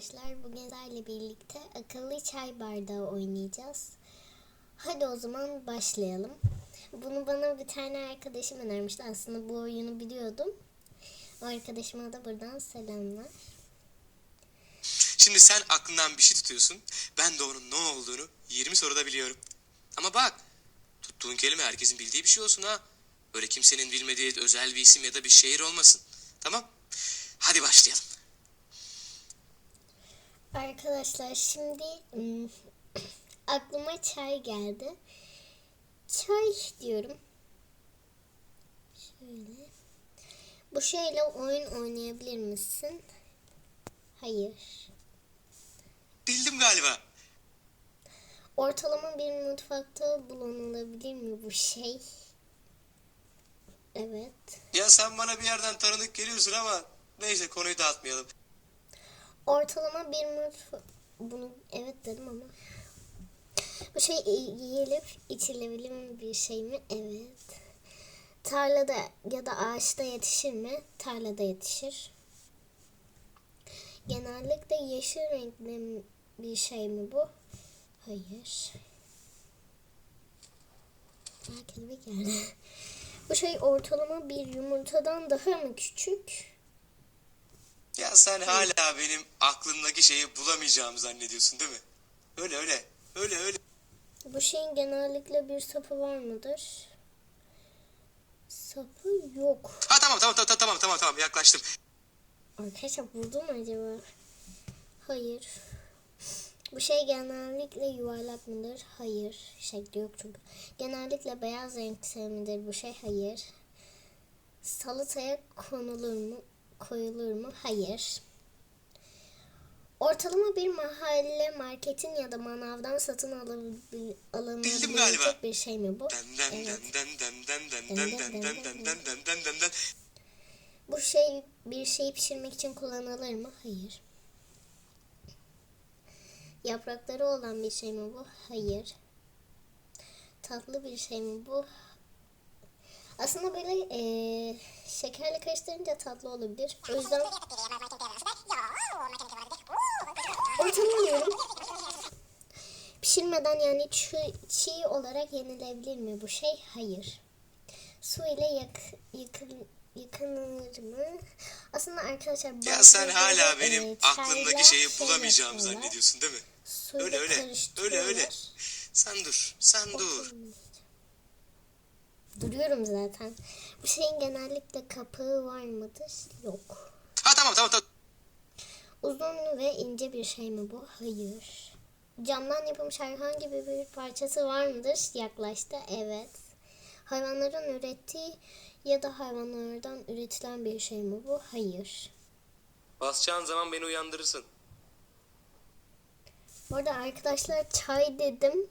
Arkadaşlar bugün sizlerle birlikte akıllı çay bardağı oynayacağız. Hadi o zaman başlayalım. Bunu bana bir tane arkadaşım önermişti. Aslında bu oyunu biliyordum. O arkadaşıma da buradan selamlar. Şimdi sen aklından bir şey tutuyorsun. Ben de onun ne olduğunu 20 soruda biliyorum. Ama bak tuttuğun kelime herkesin bildiği bir şey olsun ha. Böyle kimsenin bilmediği özel bir isim ya da bir şehir olmasın. Tamam? Hadi başlayalım. Arkadaşlar şimdi ım, aklıma çay geldi. Çay diyorum. Şöyle. Bu şeyle oyun oynayabilir misin? Hayır. Bildim galiba. Ortalama bir mutfakta bulunulabilir mi bu şey? Evet. Ya sen bana bir yerden tanıdık geliyorsun ama neyse konuyu dağıtmayalım. Ortalama bir mutfak... Bunu evet dedim ama. Bu şey yiyilip içilebilir bir şey mi? Evet. Tarlada ya da ağaçta yetişir mi? Tarlada yetişir. Genellikle yeşil renkli bir şey mi bu? Hayır. Aa, kelebek geldi. Bu şey ortalama bir yumurtadan daha mı küçük? Ya sen hala benim aklımdaki şeyi bulamayacağımı zannediyorsun değil mi? Öyle öyle. Öyle öyle. Bu şeyin genellikle bir sapı var mıdır? Sapı yok. Ha tamam tamam tamam tamam tamam tamam yaklaştım. Arkadaşlar buldu mu acaba? Hayır. Bu şey genellikle yuvarlak mıdır? Hayır. Şekli yok çünkü. Genellikle beyaz renkte midir bu şey? Hayır. Salataya konulur mu? koyulur mu? Hayır. Ortalama bir mahalle marketin ya da manavdan satın alabil- alınabilecek bir şey mi bu? Evet. Bu şey bir şeyi pişirmek için kullanılır mı? Hayır. Yaprakları olan bir şey mi bu? Hayır. Tatlı bir şey mi bu? Aslında böyle eee şekerle karıştırınca tatlı olabilir. O yüzden ortalamıyorum. Pişirmeden yani çiğ, çiğ olarak yenilebilir mi bu şey? Hayır. Su ile yak, yakın, yıkanır mı? Aslında arkadaşlar Ya sen hala benim e, aklımdaki şeyi şey bulamayacağımı yapıyorlar. zannediyorsun değil mi? Suyla Öyle öyle. Öyle öyle. Sen dur. Sen dur. Duruyorum zaten. Bu şeyin genellikle kapağı var mıdır? Yok. Ha tamam tamam tamam. Uzun ve ince bir şey mi bu? Hayır. Camdan yapılmış herhangi bir, parçası var mıdır? Yaklaştı. Evet. Hayvanların ürettiği ya da hayvanlardan üretilen bir şey mi bu? Hayır. Basacağın zaman beni uyandırırsın. Bu arada arkadaşlar çay dedim.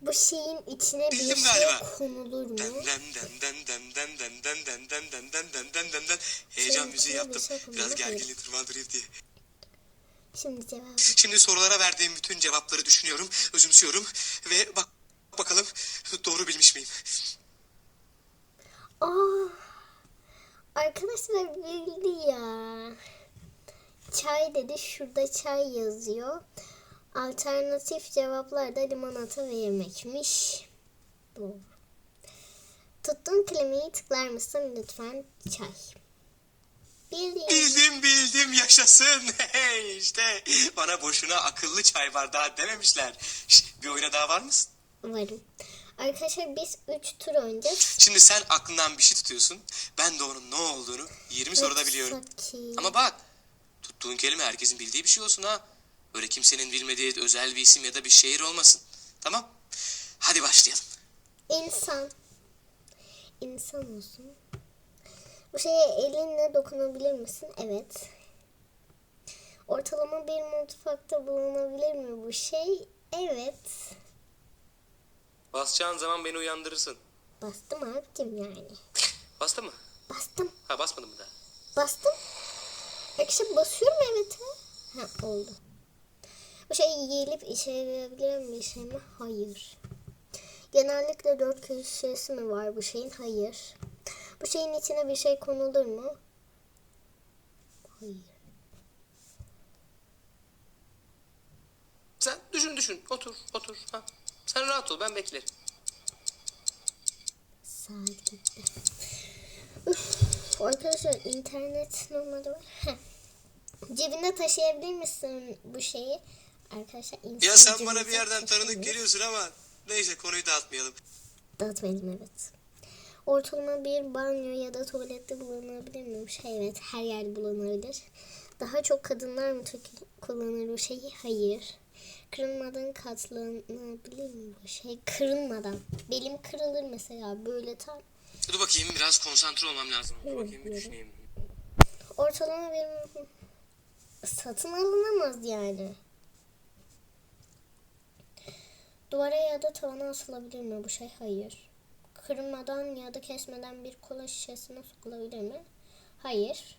Bu şeyin içine bir Bildim şey galiba. konulur mu? Den den den den den den den den den den den den den den den den Heyecan Senin müziği içine bir yaptım. şey konulur Biraz mu? gerginliği tırmandırayım diye. Şimdi cevap. Şimdi sorulara verdiğim bütün cevapları düşünüyorum, özümsüyorum ve bak bakalım doğru bilmiş miyim? Aa, arkadaşlar bildi ya. Çay dedi. Şurada çay yazıyor. Alternatif cevaplar da limonata ve yemekmiş. Doğru. Tuttuğun kelimeyi tıklar mısın lütfen? Çay. Bildiğin. Bildim bildim yaşasın. Hey işte bana boşuna akıllı çay bardağı dememişler. Şş, bir oyuna daha var mısın? Varım. Arkadaşlar biz 3 tur oynayacağız. Şimdi sen aklından bir şey tutuyorsun. Ben de onun ne olduğunu 20 soruda biliyorum. Ama bak tuttuğun kelime herkesin bildiği bir şey olsun ha. Böyle kimsenin bilmediği özel bir isim ya da bir şehir olmasın. Tamam? Hadi başlayalım. İnsan. İnsan olsun. Bu şeye elinle dokunabilir misin? Evet. Ortalama bir mutfakta bulunabilir mi bu şey? Evet. Basacağın zaman beni uyandırırsın. Bastım abicim yani. Bastı mı? Bastım. Ha basmadın mı daha? Bastım. Akşam basıyorum evet. Ha oldu. Bu şey gelip işe yarayabilir bir şey mi? Hayır. Genellikle dört köşesi mi var bu şeyin? Hayır. Bu şeyin içine bir şey konulur mu? Hayır. Sen düşün düşün. Otur otur. Ha. Sen rahat ol ben beklerim. Saat gitti. Arkadaşlar internet numaraları. Cebinde taşıyabilir misin bu şeyi? Arkadaşlar Ya sen bana bir yerden tanıdık geliyorsun ama neyse konuyu dağıtmayalım. Dağıtmayalım evet. Ortalama bir banyo ya da tuvalette bulunabilir mi bu şey? Evet her yerde bulunabilir. Daha çok kadınlar mı kullanır bu şeyi? Hayır. Kırılmadan katlanabilir mi bu şey? Kırılmadan. Belim kırılır mesela böyle tam. Dur bakayım biraz konsantre olmam lazım. Dur bakayım bir düşüneyim. Ortalama bir satın alınamaz yani. Duvara ya da tavana asılabilir mi bu şey? Hayır. Kırmadan ya da kesmeden bir kola şişesine sokulabilir mi? Hayır.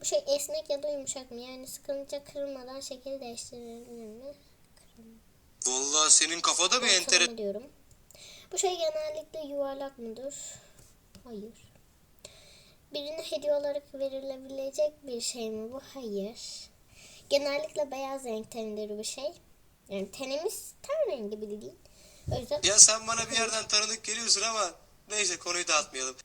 Bu şey esnek ya da yumuşak mı? Yani sıkılınca kırılmadan şekil değiştirilebilir mi? Vallahi senin kafada bir entere... Ortalama diyorum. Bu şey genellikle yuvarlak mıdır? Hayır. Birine hediye olarak verilebilecek bir şey mi bu? Hayır. Genellikle beyaz renktendir bu şey. Yani tenimiz ten rengi bildiğin. O yüzden Ya sen bana bir yerden tanıdık geliyorsun ama neyse konuyu dağıtmayalım.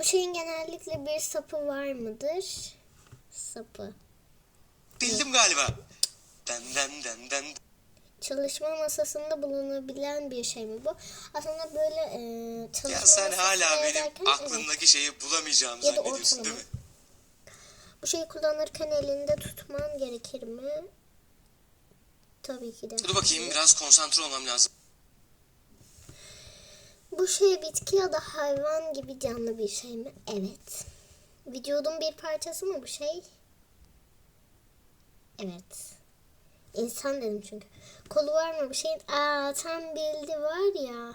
bu şeyin genellikle bir sapı var mıdır? Sapı. Bildim galiba. Den den den den. Çalışma masasında bulunabilen bir şey mi bu? Aslında böyle e, çalışma Ya sen hala benim ederken, evet. aklımdaki şeyi bulamayacağımı Ya zannediyorsun değil mi? Bu şeyi kullanırken elinde tutman gerekir mi? Tabii ki de. Dur bakayım biraz konsantre olmam lazım. Bu şey bitki ya da hayvan gibi canlı bir şey mi? Evet. Vücudun bir parçası mı bu şey? Evet. İnsan dedim çünkü. Kolu var mı bu şeyin? Aa tam bildi var ya.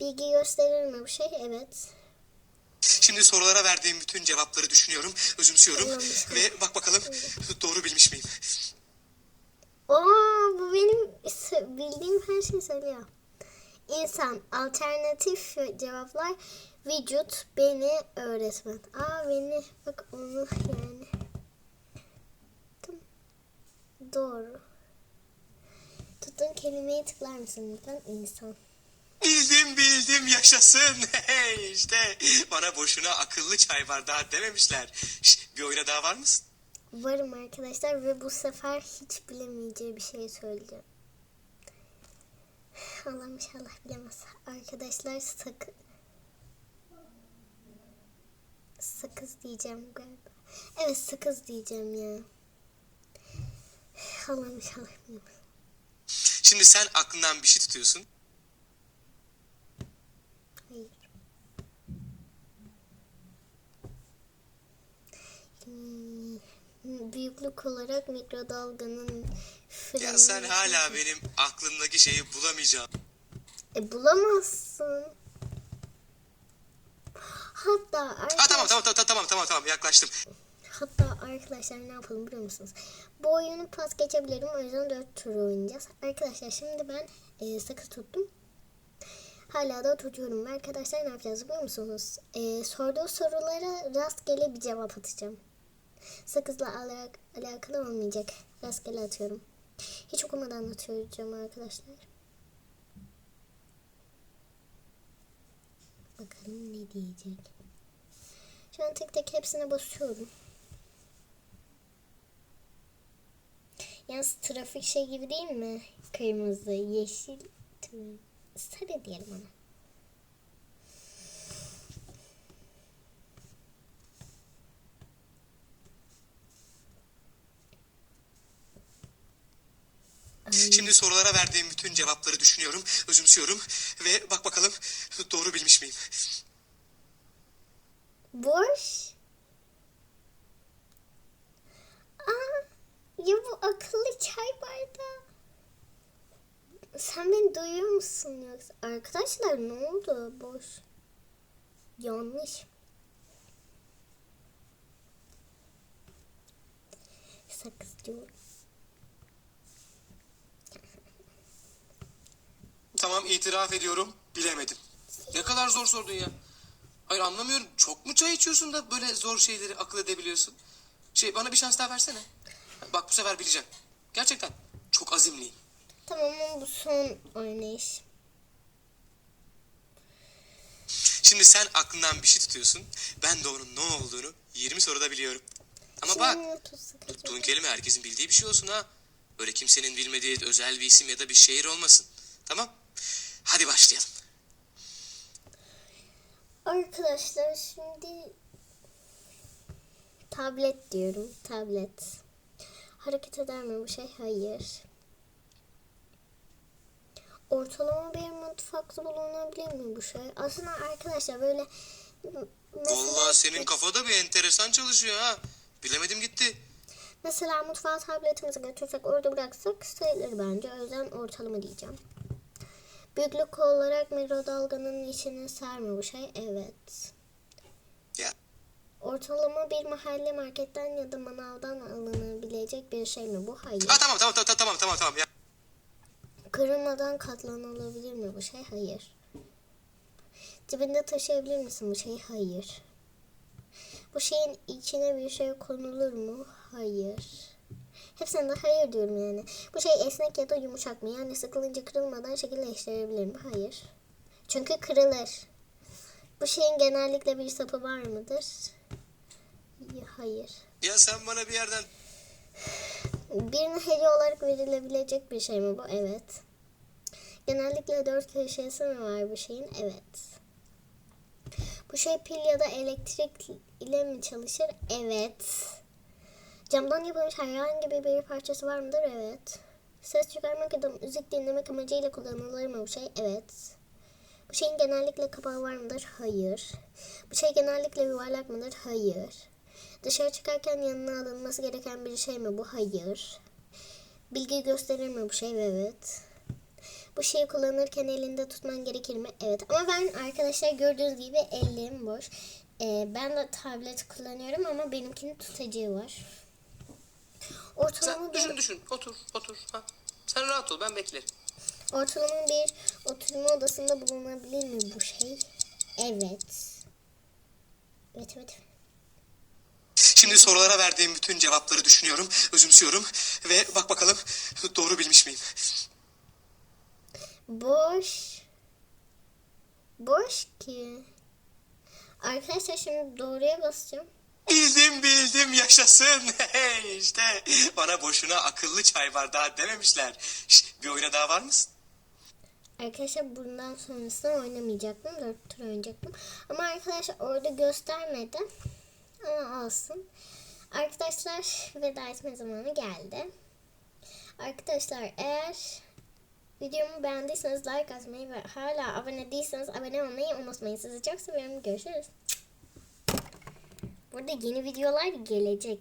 Bilgi gösterir mi bu şey? Evet. Şimdi sorulara verdiğim bütün cevapları düşünüyorum, özümsüyorum Anlamışım. ve bak bakalım doğru bilmiş miyim? Oo bu benim bildiğim her şeyi söylüyor. İnsan alternatif cevaplar vücut beni öğretmen. Aa beni bak onu yani. Doğru. Tuttuğun kelimeyi tıklar mısın lütfen? İnsan. Bildim bildim yaşasın. Hey işte bana boşuna akıllı çay bardağı dememişler. Şş, bir oyuna daha var mısın? Varım arkadaşlar ve bu sefer hiç bilemeyeceği bir şey söyleyeceğim. Allah'ım inşallah bilemez. Arkadaşlar sakın sakız diyeceğim galiba. Evet sakız diyeceğim ya. Allah'ım inşallah bilemez. Şimdi sen aklından bir şey tutuyorsun. Hayır. Hmm, Büyüklük olarak mikrodalganın fırını... Ya sen hala benim aklımdaki şeyi bulamayacağım. E bulamazsın. Hatta Ha arkadaşlar, tamam tamam tamam tamam tamam tamam yaklaştım. hatta arkadaşlar ne yapalım biliyor musunuz? Bu oyunu pas geçebilirim o yüzden 4 tur oynayacağız. Arkadaşlar şimdi ben e, sakız tuttum. Hala da tutuyorum. Arkadaşlar ne yapacağız biliyor musunuz? E, sorduğu sorulara rastgele bir cevap atacağım. Sakızla alak alakalı olmayacak. Rastgele atıyorum. Hiç okumadan atacağım arkadaşlar. Bakalım ne diyecek. Şu an tek tek hepsine basıyorum. Yalnız trafik şey gibi değil mi? Kırmızı, yeşil, sarı diyelim ona. Şimdi sorulara verdiğim bütün cevapları düşünüyorum, özümsüyorum ve bak bakalım doğru bilmiş miyim? Boş. Aa, ya bu akıllı çay bardağı. Sen beni duyuyor musun yoksa? Arkadaşlar ne oldu? Boş. Yanlış. Sakız diyorum. Tamam itiraf ediyorum, bilemedim. Ne kadar zor sordun ya. Hayır anlamıyorum. Çok mu çay içiyorsun da böyle zor şeyleri akıl edebiliyorsun? Şey bana bir şans daha versene. Bak bu sefer bileceğim. Gerçekten çok azimliyim. Tamam ama bu son oynayış. Şimdi sen aklından bir şey tutuyorsun. Ben de onun ne olduğunu 20 soruda biliyorum. Ama bak Şimdi tutsak tuttuğun kelime herkesin bildiği bir şey olsun ha. Öyle kimsenin bilmediği özel bir isim ya da bir şehir olmasın. Tamam? Hadi başlayalım. Arkadaşlar şimdi tablet diyorum. Tablet. Hareket eder mi bu şey? Hayır. Ortalama bir mutfakta bulunabilir mi bu şey? Aslında arkadaşlar böyle Vallahi senin kafada bir enteresan çalışıyor ha. Bilemedim gitti. mesela mutfağa tabletimizi götürsek orada bıraksak sayılır bence. O yüzden ortalama diyeceğim. Büyüklük olarak mikrodalganın içine mi bu şey? Evet. Ya Ortalama bir mahalle marketten ya da manavdan alınabilecek bir şey mi bu? Hayır. Ha tamam tamam tamam tamam tamam tamam ya. Kırılmadan katlanılabilir mi bu şey? Hayır. Dibinde taşıyabilir misin bu şeyi? Hayır. Bu şeyin içine bir şey konulur mu? Hayır. Hepsine de hayır diyorum yani. Bu şey esnek ya da yumuşak mı? Yani sıkılınca kırılmadan şekilleştirebilir mi? Hayır. Çünkü kırılır. Bu şeyin genellikle bir sapı var mıdır? Hayır. Ya sen bana bir yerden Birine hediye olarak verilebilecek bir şey mi bu? Evet. Genellikle dört köşesi mi var bu şeyin? Evet. Bu şey pil ya da elektrik ile mi çalışır? Evet. Camdan yapılmış herhangi bir, bir parçası var mıdır? Evet. Ses çıkarmak ya da müzik dinlemek amacıyla kullanılır mı bu şey? Evet. Bu şeyin genellikle kapağı var mıdır? Hayır. Bu şey genellikle yuvarlak mıdır? Hayır. Dışarı çıkarken yanına alınması gereken bir şey mi bu? Hayır. Bilgi gösterir mi bu şey? Evet. Bu şeyi kullanırken elinde tutman gerekir mi? Evet. Ama ben arkadaşlar gördüğünüz gibi elim boş. Ee, ben de tablet kullanıyorum ama benimkinin tutacağı var. Ortalama sen bir, düşün düşün otur otur ha. Sen rahat ol ben beklerim. ortalama bir oturma odasında bulunabilir mi bu şey? Evet. Evet evet. Şimdi sorulara verdiğim bütün cevapları düşünüyorum, özümsüyorum ve bak bakalım doğru bilmiş miyim? Boş. Boş ki. Arkadaşlar şimdi doğruya basacağım. Bildim bildim yaşasın. İşte bana boşuna akıllı çay bardağı dememişler. Şş, bir oyuna daha var mısın? Arkadaşlar bundan sonrasında oynamayacaktım. Dört tur oynayacaktım. Ama arkadaşlar orada göstermedi. Ama olsun. Arkadaşlar veda etme zamanı geldi. Arkadaşlar eğer videomu beğendiyseniz like atmayı ve hala abone değilseniz abone olmayı unutmayın. Sizi çok seviyorum. Görüşürüz. Burada yeni videolar gelecek.